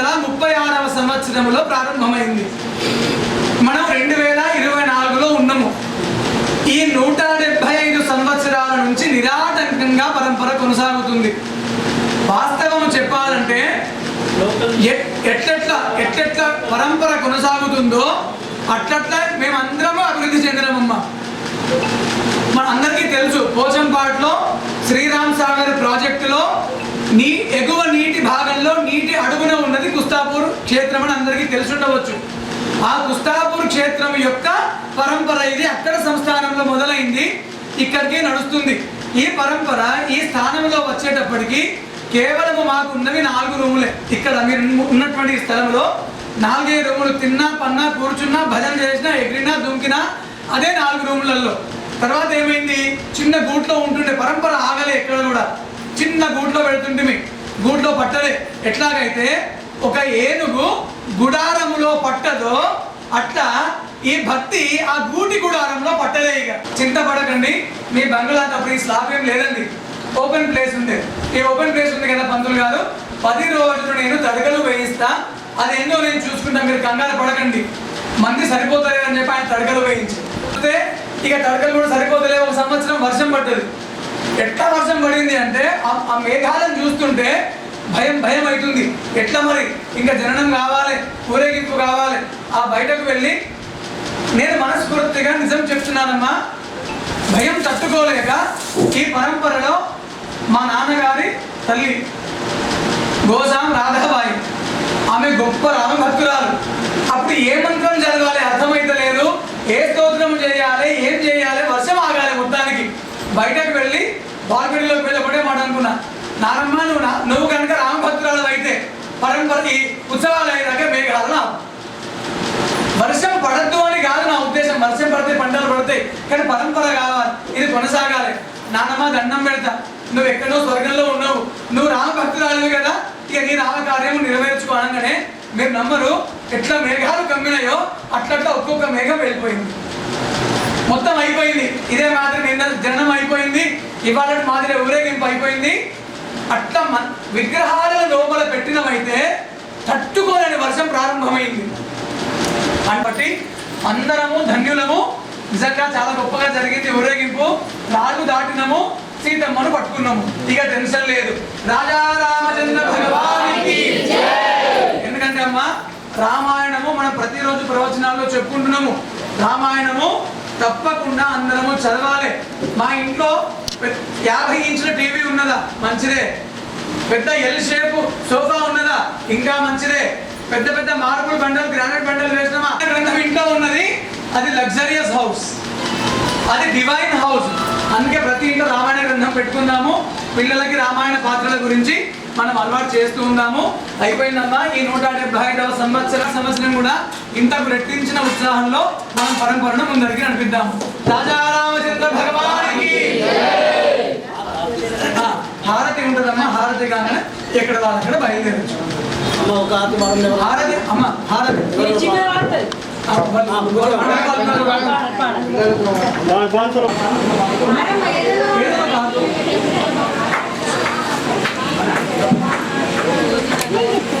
వందల ముప్పై ఆరవ సంవత్సరంలో ప్రారంభమైంది. మనం రెండు వేల ఇరవై నాలుగులో ఉన్నాము. ఈ నూట డెబ్బై ఐదు సంవత్సరాల నుంచి నిరాటంకంగా పరంపర కొనసాగుతుంది. వాస్తవం చెప్పాలంటే ఎ- ఎట్లెట్లా ఎట్లెట్లా పరంపర కొనసాగుతుందో అట్లట్లా మేమందరము అభివృద్ధి చెందినామమ్మ. మన అందరికీ తెలుసు పోచంపాట్లో శ్రీరామ్ సాగర్ ప్రాజెక్టులో నీ ఎగువ నీటి భాగం నీటి అడుగున ఉన్నది కుస్తాపూర్ క్షేత్రం అని అందరికీ తెలిసి ఉండవచ్చు. ఆ కుస్తాపూర్ క్షేత్రం యొక్క పరంపర ఇది అక్కడ సంస్థానంలో మొదలైంది ఇక్కడికి నడుస్తుంది. ఈ పరంపర ఈ స్థానంలో వచ్చేటప్పటికి కేవలం మాకు ఉన్నవి నాలుగు రూములే. ఇక్కడ మీరు ఉన్నటువంటి స్థలంలో నాలుగే రూములు తిన్నా పన్నా కూర్చున్నా భజన చేసినా ఎగిరినా దుంకినా అదే నాలుగు రూములలో తర్వాత ఏమైంది? చిన్న గూట్లో ఉంటుండే పరంపర ఆగలే ఎక్కడ కూడా. చిన్న గూట్లో పెడుతుంటే గూట్లో పట్టలే. ఎట్లాగైతే ఒక ఏనుగు గుడారములో పట్టదో అట్లా ఈ భక్తి ఆ గూటి గుడారంలో పట్టలే ఇక. చింతపడకండి మీ బంగ్లా తప్పుడు ఈ స్లాబ్ ఏం లేదండి. ఓపెన్ ప్లేస్ ఉంది. ఈ ఓపెన్ ప్లేస్ ఉంది కదా పంతులు గారు? పది రోజులు నేను తడకలు వేయిస్తా. అది ఎన్నో నేను చూసుకుంటా మీరు కంగారు పడకండి. మంది సరిపోతలేదు అని చెప్పి ఆయన తడకలు వేయించి. అయితే ఇక తడకలు కూడా సరిపోతలే ఒక సంవత్సరం వర్షం పడ్డది. ఎట్లా వర్షం పడింది అంటే ఆ- ఆ మేఘాలను చూస్తుంటే భయం భయం అవుతుంది. ఎట్లా మరి? ఇంకా జననం కావాలి ఊరేగింపు కావాలి. ఆ బయటకు వెళ్ళి నేను మనస్ఫూర్తిగా నిజం చెప్తున్నానమ్మా. భయం తట్టుకోలేక ఈ పరంపరలో మా నాన్నగారి తల్లి గోసాం రాధాబాయి. ఆమె గొప్ప రామ భక్తురాలు అప్పుడు ఏ మంత్రం చదవాలి అర్థమైతలేదు ఏ స్తోత్రం చేయాలి ఏం చేయాలి వర్షం ఆగాలి మొత్తానికి. బయటకు వెళ్ళి బాల్కనీలోకి వెళ్ళి ఒకటే మాట అనుకున్నా. నానమ్మ నువ్వు నువ్వు కనుక రామభద్రాలు అయితే పరంపర ఈ ఉత్సవాలు అయినాక మేఘాలను వర్షం పడద్దు అని కాదు నా ఉద్దేశం. వర్షం పడితే పంటలు పడతాయి. కానీ పరంపర కావాలి. ఇది కొనసాగాలి. నానమ్మ దండం పెడతా. నువ్వు ఎక్కడో స్వర్గంలో ఉన్నావు. నువ్వు రామ భక్తురాలు కదా. ఇక నీ రామ కార్యము నెరవేర్చుకో అనగానే మీరు నమ్మరు. ఎట్లా మేఘాలు కమ్మినాయో అట్లట్లా ఒక్కొక్క మేఘం వెళ్ళిపోయింది. మొత్తం అయిపోయింది. ఇదే మాదిరి నిన్న జనం అయిపోయింది. ఇవాళ మాదిరి ఊరేగింపు అయిపోయింది. అట్లా మన విగ్రహాలను లోపల పెట్టినమైతే తట్టుకోలేని వర్షం ప్రారంభమైంది. కాబట్టి బట్టి అందరము ధన్యులము. నిజంగా చాలా గొప్పగా జరిగింది ఊరేగింపు. రాజు దాటినము సీతమ్మను పట్టుకున్నాము. ఇక టెన్షన్ లేదు. రాజా రామచంద్ర భగవానికి ఎందుకంటే అమ్మా రామాయణము మనం ప్రతిరోజు ప్రవచనాల్లో చెప్పుకుంటున్నాము. రామాయణము తప్పకుండా అందరము చదవాలి. మా ఇంట్లో యాభై ఇంచుల టీవీ ఉన్నదా? మంచిదే. పెద్ద ఎల్ షేప్ సోఫా ఉన్నదా? ఇంకా మంచిదే. పెద్ద పెద్ద మార్బుల్ బండలు గ్రానైట్ బండలు వేసినామా? గ్రంథం ఇంట్లో ఉన్నది. అది లగ్జరియస్ హౌస్ అది డివైన్ హౌస్ అందుకే ప్రతి ఇంట్లో రామాయణ గ్రంథం పెట్టుకుందాము. పిల్లలకి రామాయణ పాత్రల గురించి మనం అలవాటు చేస్తూ ఉందాము. అయిపోయిందమ్మా ఈ నూట డెబ్బై ఐదవ సంవత్సర సంవత్సరం కూడా ఇంతకు రెట్టించిన ఉత్సాహంలో మనం పరంపరను ముందరికి నడిపిద్దాము. రాజా రామచంద్ర భగవానికి హారతి ఉంటుందమ్మా హారతి కానీ ఎక్కడ వాళ్ళక్కడ బయలుదేరచ్చు? హారతి అమ్మ హారతి. 감사합니다.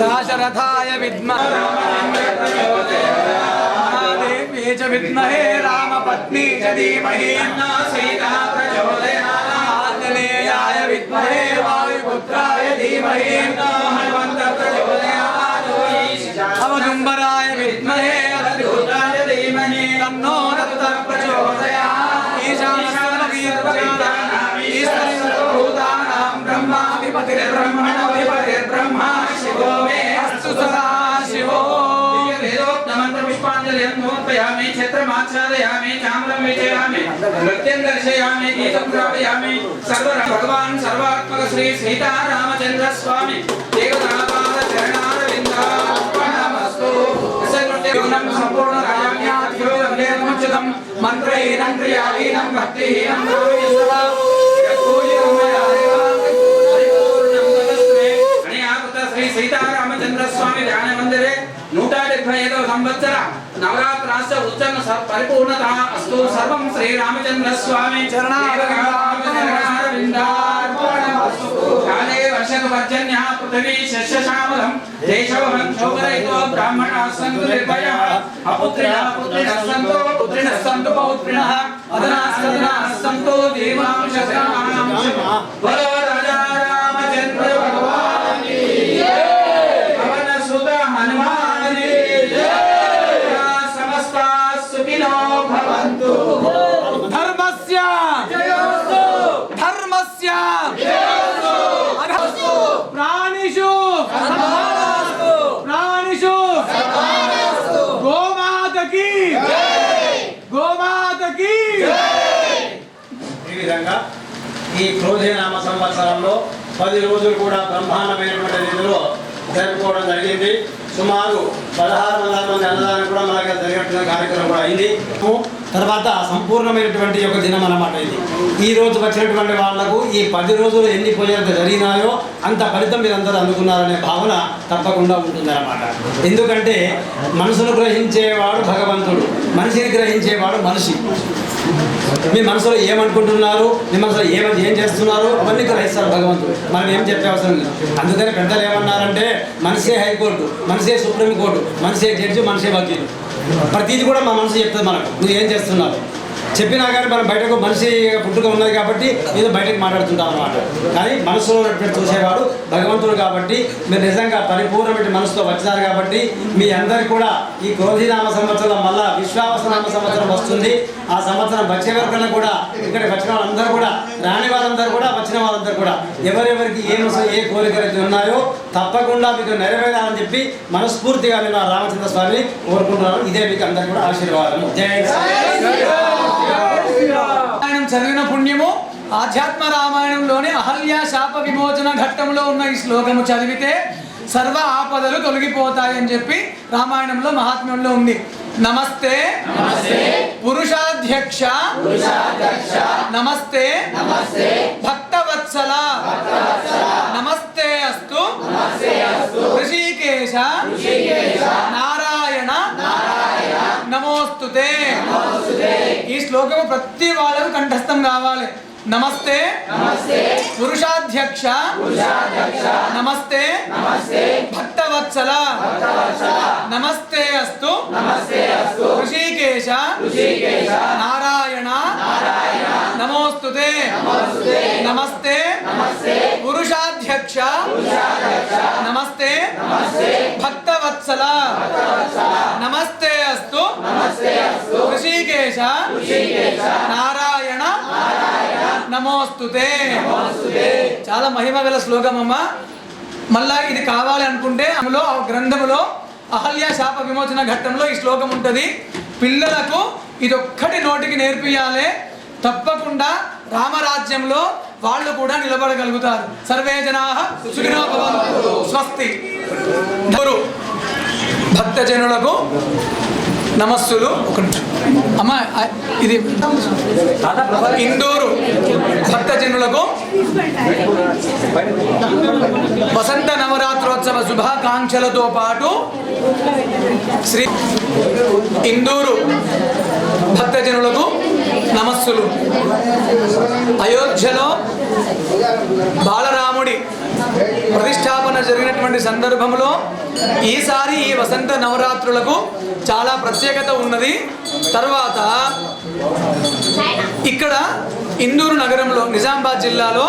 दाशरथाय विद्महे च विद्महे रामपत्नी च धीमहि। आञ्जनेयाय विद्महे वायुपुत्राय धीमहि। अवदुम्बराय विद्महे अवधूताय धीमहि। तन्नो प्रचोदयात् सदाशिवो वेदोक्तमन्त्रपुष्पाञ्जलिर्मोत्पयामि क्षेत्रमाच्छादयामि चाम्रं विजयामि नृत्यं दर्शयामि गीतं श्रावयामि सर्व भगवान् सर्वात्मक श्री सीतारामचन्द्र स्वामी मन्त्रेण क्रियाहीनं भक्तिहीनं गौरविष्टः Seitan రామచంద్రస్వామి ధ్యాన మందిరే నూట డెబ్బై ఐదవ సంవత్సర నవరాత్రాస్య ఉత్సవ పరిపూర్ణత అస్తు. సర్వం శ్రీ రామచంద్ర స్వామి కాలే వర్షక వర్జన్య పృథివీ శస్యశ్యామలం దేశవహం శోభరయితో బ్రాహ్మణాः సంతు నిర్భయాः. అపుత్రిణः పుత్రిణः సంతు పుత్రిణः సంతు పౌత్రిణः అదనాः సదనాः సంతు దేవాంశ ఈ క్రోధే నామ సంవత్సరంలో పది రోజులు కూడా బ్రహ్మాండమైనటువంటి రీతిలో జరుపుకోవడం జరిగింది. సుమారు పదహారు వందల మంది అన్నదానం కూడా మనకి జరిగినటువంటి కార్యక్రమం కూడా అయింది. తర్వాత సంపూర్ణమైనటువంటి ఒక దినం అన్నమాట ఇది. ఈ రోజు వచ్చినటువంటి వాళ్ళకు ఈ పది రోజులు ఎన్ని పూజలు జరిగినాయో అంత ఫలితం మీరందరూ అందుకున్నారనే భావన తప్పకుండా ఉంటుందన్నమాట. ఎందుకంటే మనసును గ్రహించేవాడు భగవంతుడు మనిషిని గ్రహించేవాడు మనిషి. మీ మనసులో ఏమనుకుంటున్నారు? మీ మనసులో ఏమని ఏం చేస్తున్నారు? అవన్నీ గ్రహిస్తారు భగవంతుడు. మనం ఏం చెప్పే అవసరం లేదు. అందుకని పెద్దలు ఏమన్నారంటే మనిషే హైకోర్టు మనిషే సుప్రీం కోర్టు మనిషే జడ్జి మనిషే వకీలు. ప్రతిది కూడా మా మనసు చెప్తుంది మనకు. నువ్వు ఏం చేస్తున్నావు? చెప్పినా కానీ మనం బయటకు మనిషి పుట్టుక ఉన్నది కాబట్టి ఏదో బయటకు మాట్లాడుతుంటాం అనమాట కానీ మనసులో ఉన్నటువంటి చూసేవాడు భగవంతుడు కాబట్టి మీరు నిజంగా పరిపూర్ణమైన మనసుతో వచ్చినారు కాబట్టి మీ అందరు కూడా ఈ క్రోధినామ సంవత్సరం మళ్ళా విశ్వాసనామ సంవత్సరం వస్తుంది. ఆ సంవత్సరం వచ్చే వరకు కూడా ఇక్కడ వచ్చిన వాళ్ళందరూ కూడా రాని వాళ్ళందరూ కూడా వచ్చిన వాళ్ళందరూ కూడా ఎవరెవరికి ఏ ఏ కోరికలు అయితే ఉన్నాయో తప్పకుండా మీకు నెరవేరాలని చెప్పి మనస్ఫూర్తిగా నేను రామచంద్ర స్వామిని కోరుకుంటున్నాను. ఇదే మీకు అందరికీ కూడా ఆశీర్వాదము జై రామాయణం చదివిన పుణ్యము ఆధ్యాత్మ రామాయణంలోని అహల్య శాప విమోచన ఘట్టంలో ఉన్న ఈ శ్లోకము చదివితే సర్వ ఆపదలు తొలగిపోతాయని చెప్పి రామాయణంలో మహాత్మ్యంలో ఉంది. నమస్తే. పురుషాధ్యక్ష. నమస్తే. భక్తవత్సల. నమస్తే అస్తు. ఋషికేశ. నమోస్తుతే. ఈ శ్లోకము ప్రతి వాళ్ళకు కంఠస్థం కావాలి. నమస్తే. పురుషాధ్యక్ష. నమస్తే. భక్తవత్సల. నమస్తే అస్తు. ఋషికేశ. నారాయణ. నమోస్తుతే. నమస్తే. పురుషాధ్యక్ష. నమస్తే. భక్తవత్సల. ఋషికేశ నారాయణ నమోస్తుతే. చాలా మహిమ గల శ్లోకం అమ్మ. మళ్ళా ఇది కావాలి అనుకుంటే అందులో ఆ గ్రంథములో అహల్య శాప విమోచన ఘట్టంలో ఈ శ్లోకం ఉంటుంది. పిల్లలకు ఇది ఒక్కటి నోటికి నేర్పియాలి తప్పకుండా రామరాజ్యంలో వాళ్ళు కూడా నిలబడగలుగుతారు. సర్వే జనా స్వస్తి. భక్తజనులకు నమస్సులు ఒక నిమిషం అమ్మ ఇది ఇందూరు భక్తజనులకు వసంత నవరాత్రోత్సవ శుభాకాంక్షలతో పాటు శ్రీ ఇందూరు భక్తజనులకు నమస్సులు. అయోధ్యలో బాలరాముడి ప్రతిష్టాపన జరిగినటువంటి సందర్భంలో ఈసారి ఈ వసంత నవరాత్రులకు చాలా ప్రత్యేకత ఉన్నది. తర్వాత ఇక్కడ ఇందూరు నగరంలో నిజామాబాద్ జిల్లాలో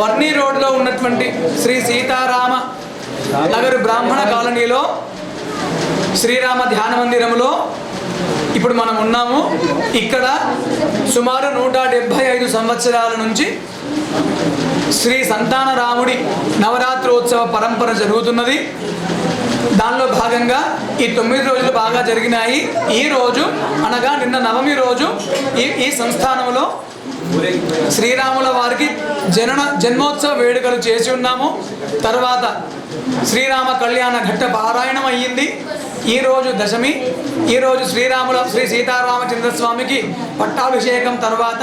వర్ణి రోడ్లో ఉన్నటువంటి శ్రీ సీతారామ నగర్ బ్రాహ్మణ కాలనీలో శ్రీరామ ధ్యాన మందిరంలో ఇప్పుడు మనం ఉన్నాము ఇక్కడ సుమారు నూట డెబ్భై ఐదు సంవత్సరాల నుంచి శ్రీ సంతాన రాముడి నవరాత్రోత్సవ పరంపర జరుగుతున్నది. దానిలో భాగంగా ఈ తొమ్మిది రోజులు బాగా జరిగినాయి. ఈ రోజు అనగా నిన్న నవమి రోజు ఈ ఈ సంస్థానంలో శ్రీరాముల వారికి జనన జన్మోత్సవ వేడుకలు చేసి ఉన్నాము. తర్వాత శ్రీరామ కళ్యాణ ఘట్ట పారాయణం అయ్యింది. ఈరోజు దశమి ఈరోజు శ్రీరాముల శ్రీ సీతారామచంద్ర స్వామికి పట్టాభిషేకం తర్వాత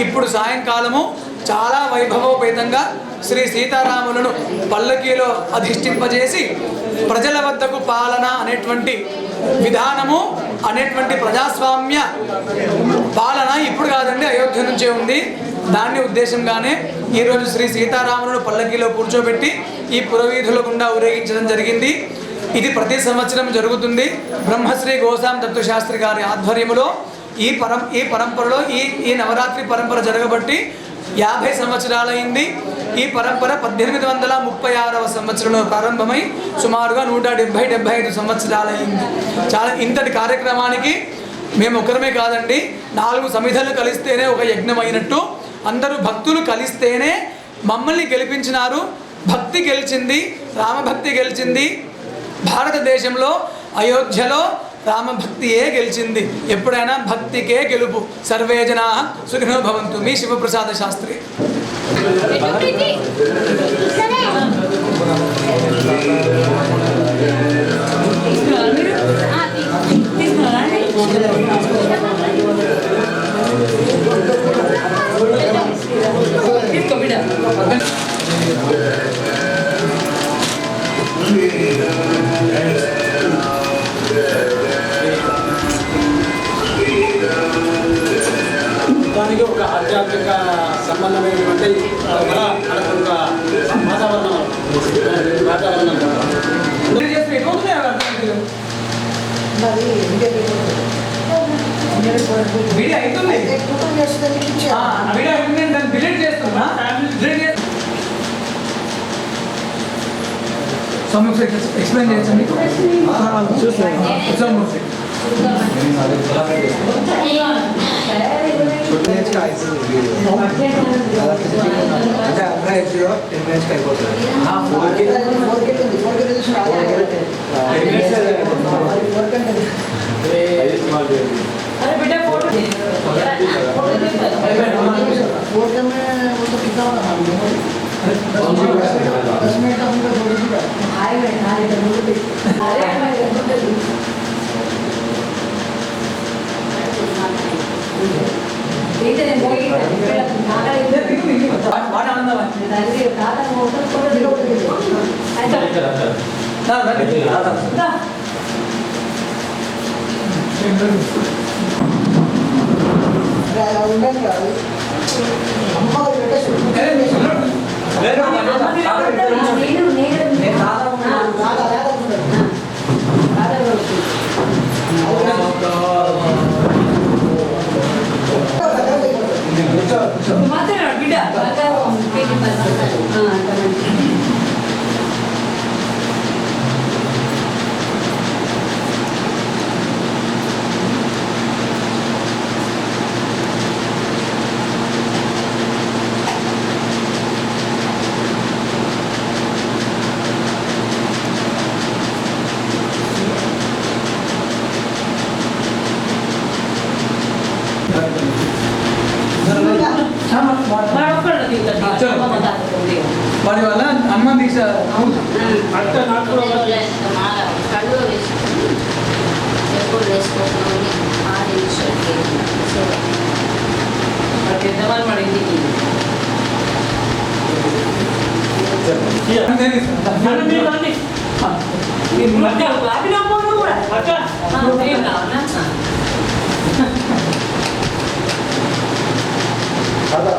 ఇప్పుడు సాయంకాలము చాలా వైభవోపేతంగా శ్రీ సీతారాములను పల్లకీలో అధిష్ఠింపజేసి ప్రజల వద్దకు పాలన అనేటువంటి విధానము అనేటువంటి ప్రజాస్వామ్య పాలన ఇప్పుడు కాదండి అయోధ్య నుంచే ఉంది. దాన్ని ఉద్దేశంగానే ఈరోజు శ్రీ సీతారాములను పల్లకీలో కూర్చోబెట్టి ఈ పురవీధుల గుండా ఊరేగించడం జరిగింది. ఇది ప్రతి సంవత్సరం జరుగుతుంది. బ్రహ్మశ్రీ గోసాం తత్వశాస్త్రి గారి ఆధ్వర్యంలో ఈ పరం ఈ పరంపరలో ఈ ఈ నవరాత్రి పరంపర జరగబట్టి యాభై సంవత్సరాలైంది. ఈ పరంపర పద్దెనిమిది వందల ముప్పై ఆరవ సంవత్సరంలో ప్రారంభమై సుమారుగా నూట డెబ్భై డెబ్భై ఐదు సంవత్సరాలైంది. చాలా ఇంతటి కార్యక్రమానికి మేము ఒకరమే కాదండి నాలుగు సమిధలు కలిస్తేనే ఒక యజ్ఞం అయినట్టు అందరూ భక్తులు కలిస్తేనే మమ్మల్ని గెలిపించినారు. భక్తి గెలిచింది రామభక్తి గెలిచింది భారతదేశంలో అయోధ్యలో రామభక్తియే గెలిచింది. ఎప్పుడైనా భక్తికే గెలుపు. సర్వే జనా సుఖినో భవంతు. మీ శివప్రసాద శాస్త్రి. వీడియో అవుతుంది వీడియో అవుతుంది దాన్ని డిలీట్ చేస్తున్నా డిలీట్ చేస్తా స్వామి ఎక్స్ప్లెయిన్ చేయొచ్చండి చూస్తున్నాను అంటే అబ్రాయిడ్స్లో టెన్ మినిట్స్కి అయిపోతుంది अरे बेटा फ़ोटो दे फ़ोटो दे फ़ोटो में वो तो कितना बना दस मिनट का पूरा फ़ोटो दिखा हाय मैं हाय अरे मैं ಇದೆನೆ ಹೋಗಿ ನಾಳೆ ಇಲ್ಲೇ ಬಿಟ್ಟು ಇಲ್ಲಿ ಬಾಣ ಆನಂದ ಬಂದಿದೆ ಅಲ್ಲಿ ತಾತ ಹೋಗ್ತಾರೆ ಆಯ್ತಾ వాటి ఆనందం రండి వాడి వల్ల హనుమాన్ దీక్ష వారి వల్ల హనుమ దీక్ష పెద్దవాళ్ళు మన ఇంటికి కదా